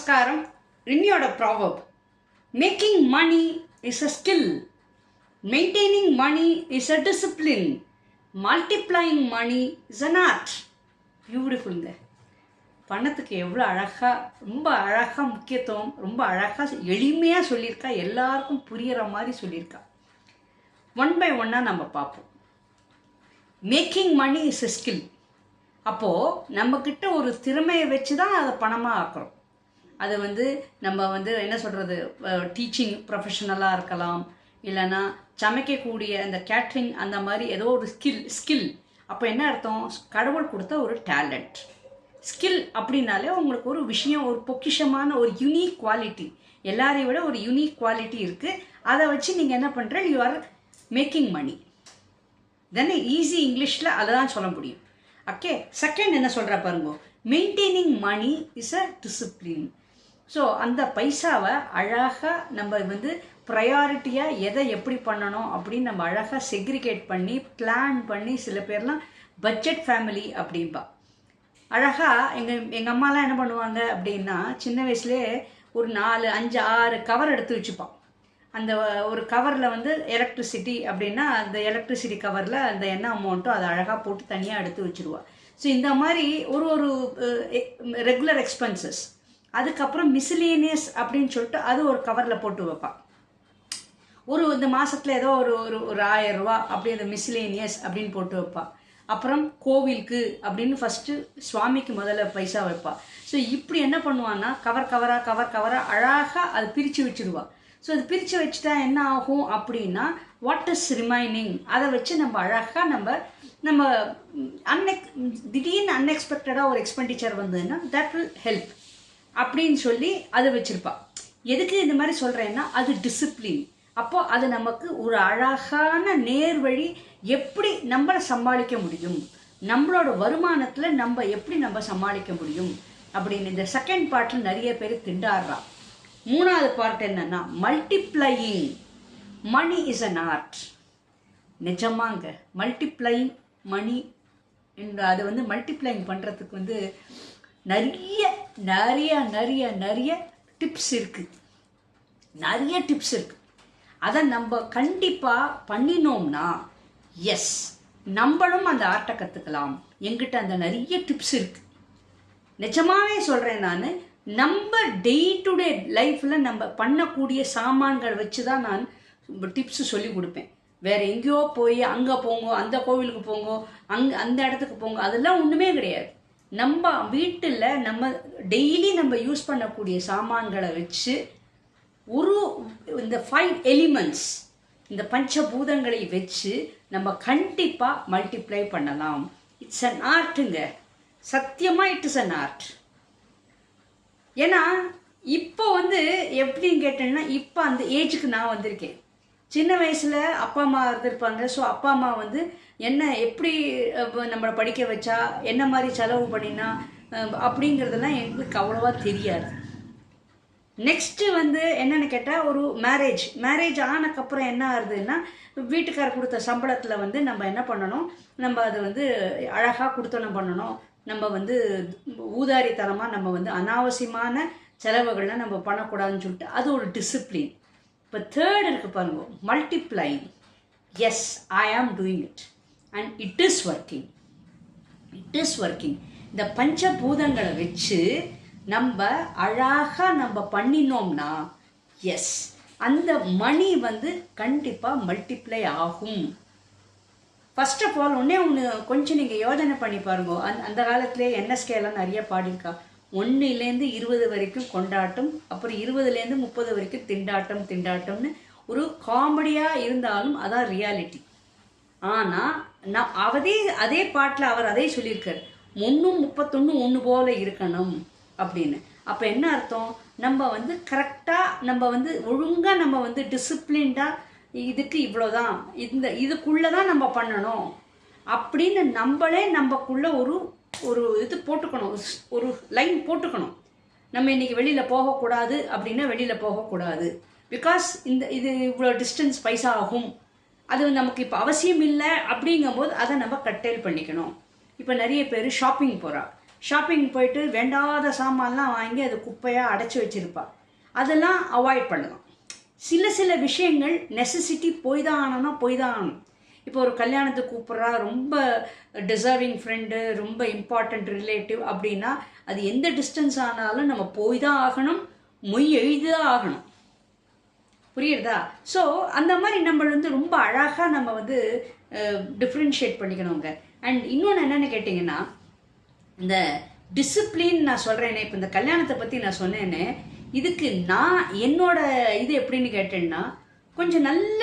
நமஸ்காரம். ரின்னியோட proverb making money is a skill maintaining money is a discipline multiplying money is an art பியூட்டிஃபுல்ங்க பணத்துக்கு எவ்வளோ அழகாக ரொம்ப அழகாக முக்கியத்துவம் ரொம்ப அழகாக எளிமையாக சொல்லியிருக்கா எல்லாருக்கும் புரிகிற மாதிரி சொல்லியிருக்கா. ஒன் பை ஒன்னாக நம்ம பார்ப்போம். Making money is a skill அப்போது நம்மக்கிட்ட ஒரு திறமையை வச்சு தான் அதை பணமாக ஆக்குறோம். அது வந்து நம்ம வந்து என்ன சொல்கிறது டீச்சிங் ப்ரொஃபஷனலாக இருக்கலாம். இல்லைன்னா சமைக்கக்கூடிய அந்த கேட்ரிங் அந்த மாதிரி ஏதோ ஒரு ஸ்கில் ஸ்கில் அப்போ என்ன அர்த்தம்? கடவுள் கொடுத்த ஒரு டேலண்ட் ஸ்கில் அப்படின்னாலே உங்களுக்கு ஒரு விஷயம் ஒரு பொக்கிஷமான ஒரு யூனிக் குவாலிட்டி எல்லாரையும் விட ஒரு யூனிக் குவாலிட்டி இருக்குது அதை வச்சு நீங்கள் என்ன பண்ணுற you are making money then easy இங்கிலீஷில் அதை தான் சொல்ல முடியும். ஓகே செகண்ட் என்ன சொல்கிற பாருங்க. Maintaining money is a discipline so அந்த பைசாவை அழகாக நம்ம வந்து ப்ரையாரிட்டியாக எதை எப்படி பண்ணணும் அப்படின்னு நம்ம அழகாக செக்ரிகேட் பண்ணி பிளான் பண்ணி சில பேர்லாம் பட்ஜெட் ஃபேமிலி அப்படின்பா அழகாக எங்கள் எங்கள் அம்மாலாம் என்ன பண்ணுவாங்க அப்படின்னா சின்ன வயசுலேயே ஒரு நாலு அஞ்சு ஆறு கவர் எடுத்து வச்சுப்பான். அந்த ஒரு கவரில் வந்து எலக்ட்ரிசிட்டி அப்படின்னா அந்த எலக்ட்ரிசிட்டி கவரில் அந்த என்ன அமௌண்ட்டோ அதை அழகாக போட்டு தனியாக எடுத்து வச்சுருவா. ஸோ இந்த மாதிரி ஒரு ஒரு ரெகுலர் எக்ஸ்பென்சஸ் அதுக்கப்புறம் மிசிலேனியஸ் அப்படின்னு சொல்லிட்டு அது ஒரு கவரில் போட்டு வைப்பாள் ஒரு இந்த மாதத்தில் ஏதோ ஒரு ஒரு ஒரு ஆயிரம் ரூபா அப்படி அந்த மிஸ்லேனியஸ் அப்படின்னு போட்டு வைப்பாள் அப்புறம் கோவிலுக்கு அப்படின்னு ஃபஸ்ட்டு சுவாமிக்கு முதல்ல பைசா வைப்பா. ஸோ இப்படி என்ன பண்ணுவான்னா கவர் கவராக கவர் கவராக அழகாக அது பிரித்து வச்சுருவா. ஸோ அது பிரித்து வச்சுட்டா என்ன ஆகும் அப்படின்னா வாட் இஸ் ரிமைனிங் அதை வச்சு நம்ம அழகாக நம்ம நம்ம அன்எக் திடீர்னு அன்எக்ஸ்பெக்டடாக ஒரு எக்ஸ்பெண்டிச்சர் வந்ததுன்னா தட் வில் ஹெல்ப் அப்படின்னு சொல்லி அதை வச்சுருப்பா. எதுக்கு இந்த மாதிரி சொல்கிறேன்னா அது டிசிப்ளின் அப்போ அது நமக்கு ஒரு அழகான நேர்வழி எப்படி நம்மளை சமாளிக்க முடியும்? நம்மளோட வருமானத்தில் நம்ம எப்படி நம்ம சமாளிக்க முடியும்? அப்படின்னு இந்த செகண்ட் பார்ட்டில் நிறைய பேர் திண்டாடுறா. மூணாவது பார்ட் என்னன்னா multiplying money is an art நிஜமாங்க multiplying money என்ற அதை வந்து மல்டிப்ளைங் பண்ணுறதுக்கு வந்து நிறைய நிறைய நிறைய நிறைய டிப்ஸ் இருக்குது நிறைய டிப்ஸ் இருக்குது அதை நம்ம கண்டிப்பாக பண்ணினோம்னா எஸ் நம்மளும் அந்த ஆர்ட்டை கற்றுக்கலாம் எங்கிட்ட அந்த நிறைய டிப்ஸ் இருக்குது நிஜமாவே சொல்கிறேன் நான் நம்ம டே டு டே லைஃப்பில் நம்ம பண்ணக்கூடிய சாமான்கள் வச்சு தான் நான் டிப்ஸு சொல்லி கொடுப்பேன். வேறு எங்கேயோ போய் அங்கே போங்க அந்த கோவிலுக்கு போங்க அங்கே அந்த இடத்துக்கு போங்க அதெல்லாம் ஒன்றுமே கிடையாது. நம்ம வீட்டில் நம்ம டெய்லி நம்ம யூஸ் பண்ணக்கூடிய சாமான்களை வச்சு ஒரு இந்த ஃபைவ் எலிமெண்ட்ஸ் இந்த பஞ்சபூதங்களை வச்சு நம்ம கண்டிப்பாக மல்டிப்ளை பண்ணலாம். இட்ஸ் அன் ஆர்ட்டுங்க சத்தியமாக இட் இஸ் அன் ஆர்ட் ஏன்னா இப்போ வந்து எப்படின்னு கேட்டேன்னா இப்போ அந்த ஏஜுக்கு நான் வந்திருக்கேன். சின்ன வயசில் அப்பா அம்மா இருந்திருப்பாங்க. ஸோ அப்பா அம்மா வந்து என்ன எப்படி நம்மளை படிக்க வச்சா என்ன மாதிரி செலவு பண்ணினா அப்படிங்கிறதெல்லாம் எங்களுக்கு அவ்வளோவா தெரியாது. நெக்ஸ்ட்டு வந்து என்னென்னு கேட்டால் ஒரு மேரேஜ் மேரேஜ் ஆனக்கப்புறம் என்ன ஆகுதுன்னா வீட்டுக்காரர் கொடுத்த சம்பளத்தில் வந்து நம்ம என்ன பண்ணணும்? நம்ம அதை வந்து அழகாக கொடுத்தனம் பண்ணணும். நம்ம வந்து ஊதாரித்தனமாக நம்ம வந்து அனாவசியமான செலவுகள்லாம் நம்ம பண்ணக்கூடாதுன்னு சொல்லிட்டு அது ஒரு டிசிப்ளின் இப்போ தேர்ட் இருக்குது பாருங்க multiplying yes I am doing it and it is working it is working இந்த பஞ்சபூதங்களை வச்சு நம்ம அழகாக நம்ம பண்ணினோம்னா எஸ் அந்த மணி வந்து கண்டிப்பாக மல்டிப்ளை ஆகும். ஃபஸ்ட் ஆஃப் ஆல் ஒன்றே ஒன்று கொஞ்சம் நீங்கள் யோஜனை பண்ணி பாருங்க. அந் அந்த காலத்துலேயே என்எஸ்கேலாம் நிறைய பாடியிருக்கா. ஒன்றுலேருந்து இருபது வரைக்கும் கொண்டாட்டம் அப்புறம் இருபதுலேருந்து முப்பது வரைக்கும் திண்டாட்டம் திண்டாட்டம்னு ஒரு காமெடியாக இருந்தாலும் அதான் ரியாலிட்டி ஆனால் நான் அவதே அதே பாட்டில் அவர் அதே சொல்லியிருக்கார். ஒன்றும் முப்பத்தொன்று ஒன்று போல இருக்கணும் அப்படின்னு. அப்போ என்ன அர்த்தம்? நம்ம வந்து கரெக்டாக நம்ம வந்து ஒழுங்காக நம்ம வந்து டிசிப்ளின்டாக இதுக்கு இவ்வளோதான். இந்த இதுக்குள்ளே தான் நம்ம பண்ணணும். அப்படின்னு நம்மளே நம்மக்குள்ள ஒரு ஒரு இது போட்டுக்கணும் ஒரு லைன் போட்டுக்கணும். நம்ம இன்றைக்கி வெளியில் போகக்கூடாது அப்படின்னா வெளியில் போகக்கூடாது. பிகாஸ் இந்த இது இவ்வளோ டிஸ்டன்ஸ் பைசா ஆகும். அது நமக்கு இப்போ அவசியம் இல்லை அப்படிங்கும்போது அதை நம்ம கட்டேல் பண்ணிக்கணும். இப்போ நிறைய பேர் ஷாப்பிங் போகிறா ஷாப்பிங் போயிட்டு வேண்டாத சாமான்லாம் வாங்கி அது குப்பையாக அடைச்சி வச்சுருப்பா. அதெல்லாம் அவாய்ட் பண்ணலாம். சில சில விஷயங்கள் நெசசிட்டி போய் தான் ஆனோம்னா போய் தான் ஆகணும். இப்போ ஒரு கல்யாணத்துக்கு கூப்பிட்றா ரொம்ப டிசர்விங் ஃப்ரெண்டு ரொம்ப இம்பார்ட்டண்ட் ரிலேட்டிவ் அப்படின்னா அது எந்த டிஸ்டன்ஸ் ஆனாலும் நம்ம போய் தான் ஆகணும் மொய் எழுதி தான் ஆகணும். புரியுறதா? ஸோ அந்த மாதிரி நம்ம வந்து ரொம்ப அழகாக நம்ம வந்து டிஃப்ரென்ஷியேட் பண்ணிக்கணுங்க. அண்ட் இன்னொன்று என்னென்னு கேட்டிங்கன்னா இந்த டிசிப்ளின் நான் சொல்கிறேனே இப்போ இந்த கல்யாணத்தை பற்றி நான் சொன்னேனே இதுக்கு நான் என்னோட இது எப்படின்னு கேட்டேன்னா கொஞ்சம் நல்ல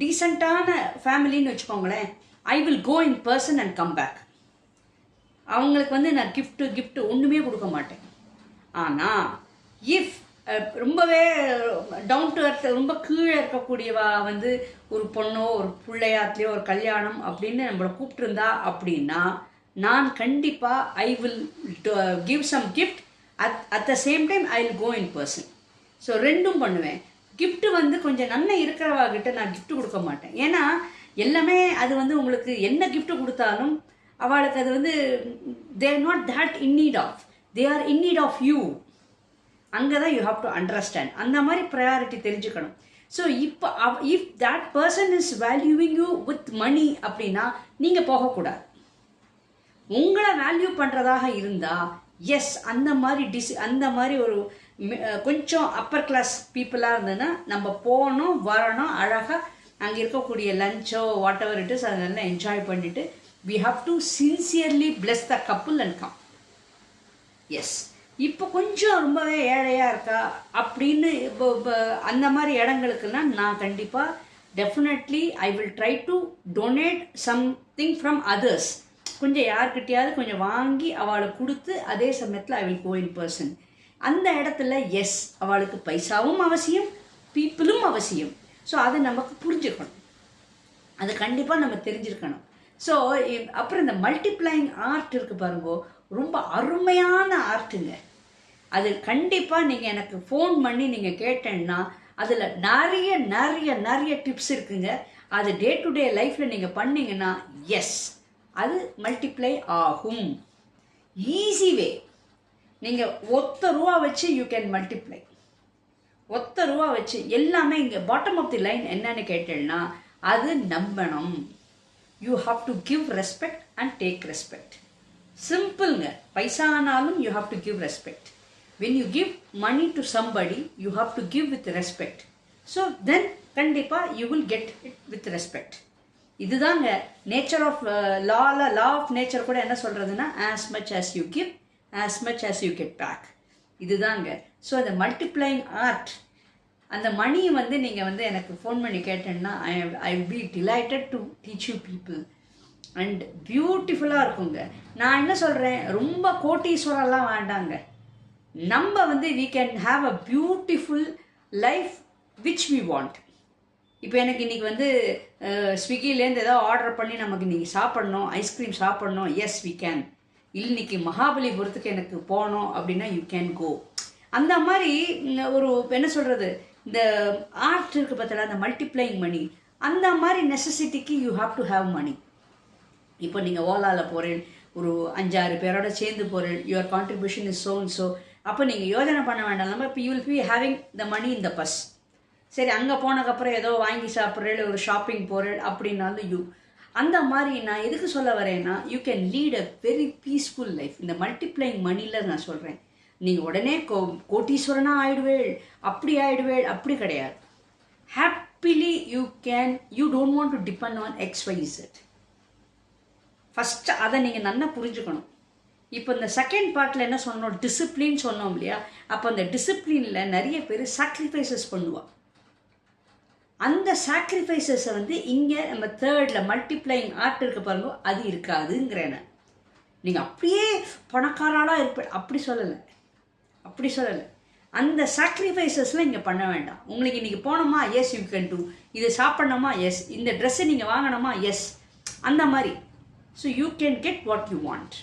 டீசெண்டான ஃபேமிலின்னு வச்சுக்கோங்களேன். I will go in person and come back அவங்களுக்கு வந்து நான் கிஃப்ட்டு கிஃப்ட்டு ஒன்றுமே கொடுக்க மாட்டேன். ஆனால் இஃப் ரொம்பவே டவுன் டு அர்த் ரொம்ப கீழே இருக்கக்கூடியவா வந்து ஒரு பொண்ணோ ஒரு பிள்ளையாத்துலையோ ஒரு கல்யாணம் அப்படின்னு நம்மளை கூப்பிட்டுருந்தா அப்படின்னா நான் கண்டிப்பாக I will give some gift at at the same time I will go in person so ரெண்டும் பண்ணுவேன். கிஃப்ட் வந்து கொஞ்சம் நன்மை இருக்கிறவா கிட்ட நான் கிஃப்ட் கொடுக்க மாட்டேன். ஏன்னா எல்லாமே அது வந்து உங்களுக்கு என்ன கிஃப்ட் கொடுத்தாலும் அவளுக்கு அது வந்து they're not that in need of they are in need of you அங்கே தான் யூ ஹாவ் டு அண்டர்ஸ்டாண்ட் அந்த மாதிரி ப்ரையாரிட்டி தெரிஞ்சுக்கணும். ஸோ இப்போ if that person is valuing you with money அப்படின்னா நீங்கள் போகக்கூடாது. உங்களை வேல்யூ பண்ணுறதாக இருந்தால் எஸ் அந்த மாதிரி டிஸ் அந்த மாதிரி ஒரு கொஞ்சம் அப்பர் கிளாஸ் பீப்புளாக இருந்ததுன்னா நம்ம போகணும் வரணும் அழகாக அங்கே இருக்கக்கூடிய லஞ்சோ வாட் எவர் இட் இஸ் அதெல்லாம் என்ஜாய் பண்ணிவிட்டு we have to sincerely bless the couple and come yes இப்போ கொஞ்சம் ரொம்பவே ஏழையாக இருக்கா? அப்படின்னு இப்போ இப்போ அந்த மாதிரி இடங்களுக்கெல்லாம் நான் கண்டிப்பாக definitely I will try to donate something from others கொஞ்சம் யார்கிட்டையாவது கொஞ்சம் வாங்கி அவளை கொடுத்து அதே சமயத்தில் ஐ வில் கோ இன் பர்சன் அந்த இடத்துல எஸ் அவளுக்கு பைசாவும் அவசியம் பீப்புளும் அவசியம். ஸோ அதை நமக்கு புரிஞ்சுக்கணும். அது கண்டிப்பாக நம்ம தெரிஞ்சிருக்கணும். ஸோ அப்புறம் இந்த மல்டிப்ளைங் ஆர்ட் இருக்கு பாருங்கோ ரொம்ப அருமையான ஆர்ட்டுங்க அது கண்டிப்பாக நீங்கள் எனக்கு ஃபோன் பண்ணி நீங்கள் கேட்டேன்னா அதில் நிறைய நிறைய நிறைய டிப்ஸ் இருக்குங்க. அது டே டு டே லைஃப்பில் நீங்கள் பண்ணீங்கன்னா எஸ் அது மல்டிப்ளை ஆகும். ஈஸி வே நீங்கள் ஒத்த ரூபா வச்சு யூ கேன் மல்டிப்ளை ஒத்த ரூபா வச்சு எல்லாமே இங்கே பாட்டம் ஆஃப் தி லைன் என்னன்னு கேட்டேன்னா அது நம்பணும். You have to give respect and take respect சிம்பிள்ங்க பைசானாலும் you have to give respect when you give money to somebody you have to give with respect so then கண்டிப்பாக you will get it with respect இதுதாங்க nature of லாவில் law of nature கூட என்ன சொல்கிறதுன்னா as much as you give as much as you get back இதுதாங்க. So அந்த multiplying art அந்த மணியை வந்து நீங்கள் வந்து எனக்கு ஃபோன் பண்ணி கேட்டேன்னா I I be delighted to teach you people and பியூட்டிஃபுல்லாக இருக்குங்க. நான் என்ன சொல்கிறேன் ரொம்ப கோட்டீஸ்வரெல்லாம் வேண்டாங்க. நம்ம வந்து we can have a beautiful life which we want இப்போ எனக்கு இன்னைக்கு வந்து ஸ்விக்கிலேருந்து ஏதோ ஆர்டர் பண்ணி நமக்கு இன்னைக்கு சாப்பிடணும் ஐஸ்கிரீம் சாப்பிட்ணும் எஸ் வி கேன் இன்னைக்கு மகாபலிபுரத்துக்கு எனக்கு போகணும் அப்படின்னா யூ கேன் கோ அந்த மாதிரி ஒரு என்ன சொல்கிறது இந்த ஆர்ட் இருக்குது பார்த்தல அந்த மல்டிப்ளைங் மணி அந்த மாதிரி நெசசிட்டிக்கு you have to have money இப்போ நீங்கள் ஓலாவில் போகிறேன் ஒரு அஞ்சாறு பேரோட சேர்ந்து போகிறேன் your contribution is so so அப்போ நீங்கள் யோஜனை பண்ண வேண்டாம் நம்ம இப்போ you will be having the money in the bus சரி அங்கே போனதுக்கப்புறம் ஏதோ வாங்கி சாப்பிட்றேன் ஒரு ஷாப்பிங் போகிறேன் அப்படின்னாலும் யூ அந்த மாதிரி நான் எதுக்கு சொல்ல வரேன்னா you can lead a very peaceful life இந்த மல்டிப்ளைங் மணியில் நான் சொல்கிறேன் நீங்கள் உடனே கோ கோட்டீஸ்வரனாக ஆயிடுவேள் அப்படி ஆயிடுவேள் அப்படி கிடையாது. Happily you can you don't want to depend on X Y Z first அதை நீங்கள் நல்லா புரிஞ்சுக்கணும். இப்போ இந்த செகண்ட் பார்ட்டில் என்ன சொன்னோம்? டிசிப்ளின் சொன்னோம் இல்லையா? அப்போ அந்த டிசிப்ளினில் நிறைய பேர் சாக்ரிஃபைசஸ் பண்ணுவாள் அந்த சாக்ரிஃபைசஸை வந்து இங்கே நம்ம தேர்டில் மல்டிப்ளைங் ஆர்ட் இருக்க பாருங்க அது இருக்காதுங்கிறேன் நீங்கள் அப்படியே பணக்காராலாக இருப்ப அப்படி சொல்லலை. அப்படி சொல்லலை. அந்த சாக்ரிஃபைசஸ்லாம் இங்கே பண்ண வேண்டாம். உங்களுக்கு இன்றைக்கி போனோமா? எஸ் யூ கேன் டூ இதை சாப்பிட்ணுமா? எஸ் இந்த ட்ரெஸ்ஸை நீங்கள் வாங்கணுமா? எஸ் அந்த மாதிரி. So you can get what you want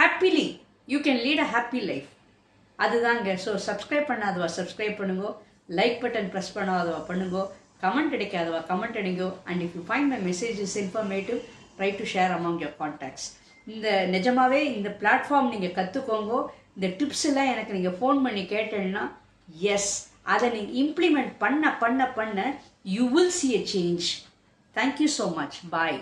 happily you can lead a happy life அதுதாங்க. ஸோ சப்ஸ்கிரைப் பண்ணாதவா? சப்ஸ்கிரைப் பண்ணுங்க. லைக் பட்டன் ப்ரெஸ் பண்ணாதவா பண்ணுங்க. கமெண்ட் அடிக்காதவா comment அடிங்கோ. And if you find my message is informative try to share among your contacts இந்த நிஜமாகவே இந்த platform நீங்கள் கற்றுக்கோங்க இந்த டிப்ஸ் எல்லாம் எனக்கு நீங்கள் ஃபோன் பண்ணி கேட்டேன்னா எஸ் அதை நீங்கள் இம்ப்ளிமெண்ட் பண்ண பண்ண பண்ண you will see a change thank you so much bye